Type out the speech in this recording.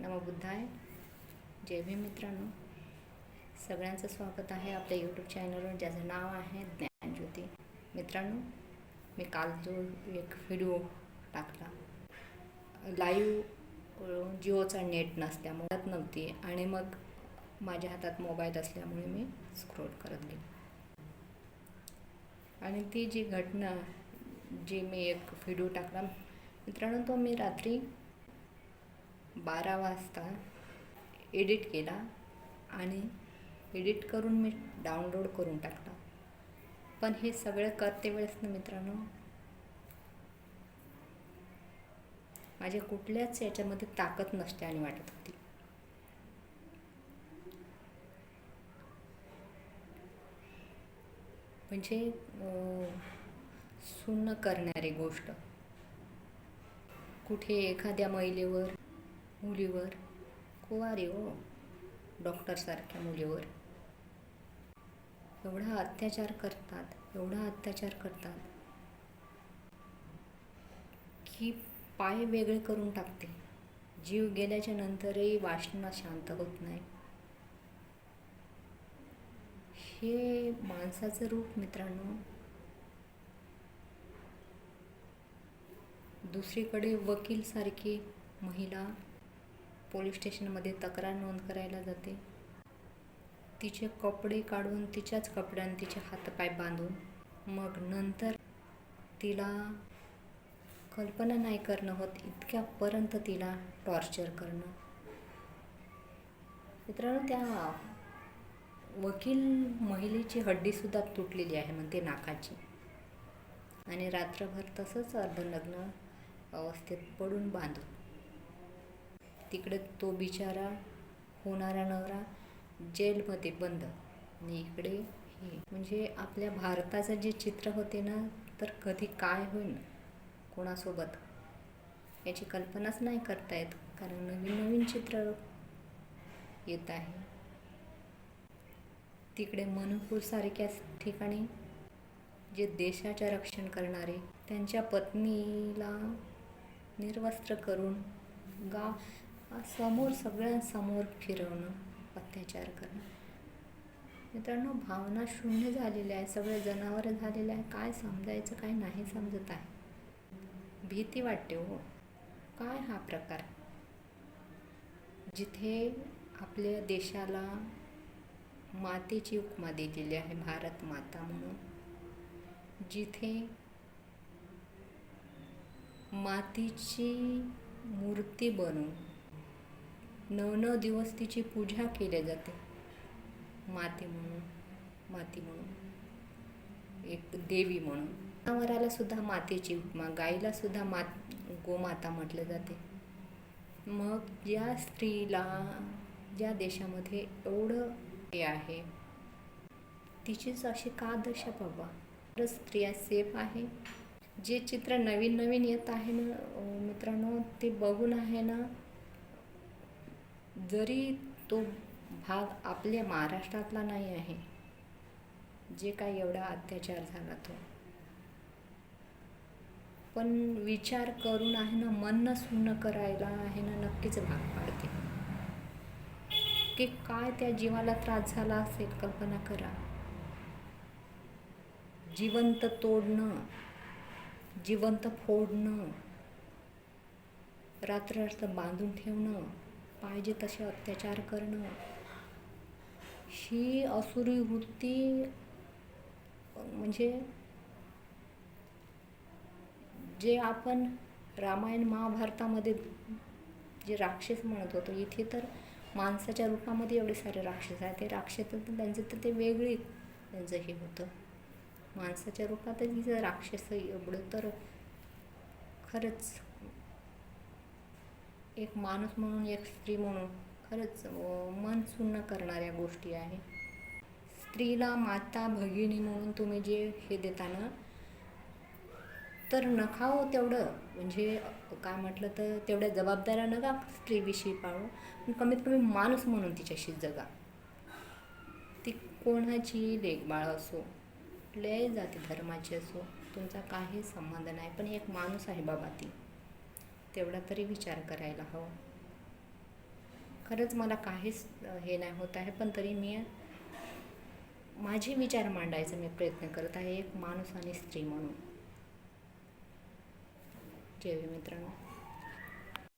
नमो बुद्धाय. जय भीम मित्रांनो. सगळ्यांचं स्वागत आहे आपल्या यूट्यूब चॅनलवर ज्याचं नाव आहे ज्ञानज्योती. मित्रांनो मी काल जो एक व्हिडिओ टाकला. लाईव्ह जिओचा नेट नसल्यामुळे नव्हती आणि मग माझ्या हातात मोबाईल असल्यामुळे मी स्क्रोल करत गेले. आणि ती जी घटना जी मी एक व्हिडिओ टाकला मित्रांनो तो मी रात्री बारा वाजता एडिट केला आणि एडिट करून मी डाउनलोड करून टाकला. पण हे सगळं करते वेळेस ना मित्रांनो माझ्या कुठल्याच याच्यामध्ये ताकद नसते आणि वाटत होती. म्हणजे सुन्न करणारी गोष्ट. कुठे एखाद्या महिलेवर मुलीवर? कुवारी हो. डॉक्टरसारख्या मुलीवर. एवढा अत्याचार करतात एवढा अत्याचार करतात. की पाय वेगळे करून टाकते. जीव गेल्याच्या नंतरही वासना शांत होत नाही. हे माणसाचं रूप मित्रांनो. दुसरीकडे वकीलसारखी महिला पोलीस स्टेशनमध्ये तक्रार नोंद करायला जाते. तिचे कपडे काढून तिच्याच कपड्याने तिचे हातपाय बांधून मग नंतर तिला कल्पना नाही करणं होत इतक्यापर्यंत तिला टॉर्चर करणं. मित्रांनो त्या वकील महिलेची हड्डीसुद्धा तुटलेली आहे म्हणते नाकाची. आणि रात्रभर तसंच अर्धनग्न अवस्थेत पडून बांधून. तिकडे तो बिचारा होणारा नवरा जेलमध्ये बंद. आणि इकडे हे. म्हणजे आपल्या भारताचं जे चित्र होते ना तर कधी काय होईल कोणासोबत? याची कल्पनाच नाही करता येत कारण नवीन नवीन चित्र येत आहे. तिकडे मणिपूरसारख्या ठिकाणी जे देशाचे रक्षण करणारे त्यांच्या पत्नीला निर्वस्त्र करून गाव समोर सगळ्यांसमोर फिरवणं अत्याचार करणं. मित्रांनो भावना शून्य झालेल्या आहे सगळे जनावर झालेले आहे काय समजायचं काय नाही समजत आहे. भीती वाटते हो. काय हा प्रकार? जिथे आपल्या देशाला मातेची उपमा दिलेली आहे भारत माता म्हणून. जिथे मातीची मूर्ती बनवून नऊ नऊ दिवस तिची पूजा केली जाते. माते म्हणून माती म्हणून एक देवी म्हणून. जनावराला सुद्धा मातेची उपमा गाईला सुद्धा मात गोमाता म्हटलं जाते. मग ज्या स्त्रीला ज्या देशामध्ये एवढं हे आहे तिचीच अशी का दशा बाबा? तर स्त्रिया सेफ आहे. जे चित्र नवीन नवीन येत आहे ना मित्रांनो ते बघून आहे ना जरी तो भाग आपल्या महाराष्ट्रातला नाही आहे जे काही एवढा अत्याचार झाला तो. पण विचार करून आहे ना मन सुन्न करायला आहे ना नक्कीच भाग पाडते. की काय त्या जीवाला त्रास झाला असेल कल्पना करा. जिवंत तोडणं जिवंत फोडणं रात्र रात्र बांधून ठेवणं पाहिजे तसे अत्याचार करणं. ही असुरी वृत्ती म्हणजे जे आपण रामायण महाभारतामध्ये जे राक्षस म्हणत होतो इथे तर माणसाच्या रूपामध्ये एवढे सारे राक्षस आहेत. ते राक्षस तर त्यांचं तर ते वेगळे त्यांचं हे होतं. माणसाच्या रूपातच तिचं राक्षस एवढं तर खरंच एक माणूस म्हणून एक स्त्री म्हणून खरंच मन सुन्न करणाऱ्या गोष्टी आहे. स्त्रीला माता भगिनी म्हणून तुम्ही जे हे देताना तर नखाओ तेवढं म्हणजे काय म्हटलं तर तेवढ्या जबाबदाऱ्या नका स्त्रीविषयी पाळू पण कमीत कमी माणूस म्हणून तिच्याशी जगा. ती कोणाची देखभाळ असो कुठल्याही जाती धर्माची असो तुमचा काही संबंध नाही पण एक माणूस आहे बाबा ती. तेवढा तरी विचार करायला हवा. खरंच मला काहीच हे नाही होत आहे पण तरी मी माझे विचार मांडायचा मी प्रयत्न करत आहे एक माणूस आणि स्त्री म्हणून. जय मित्रांनो.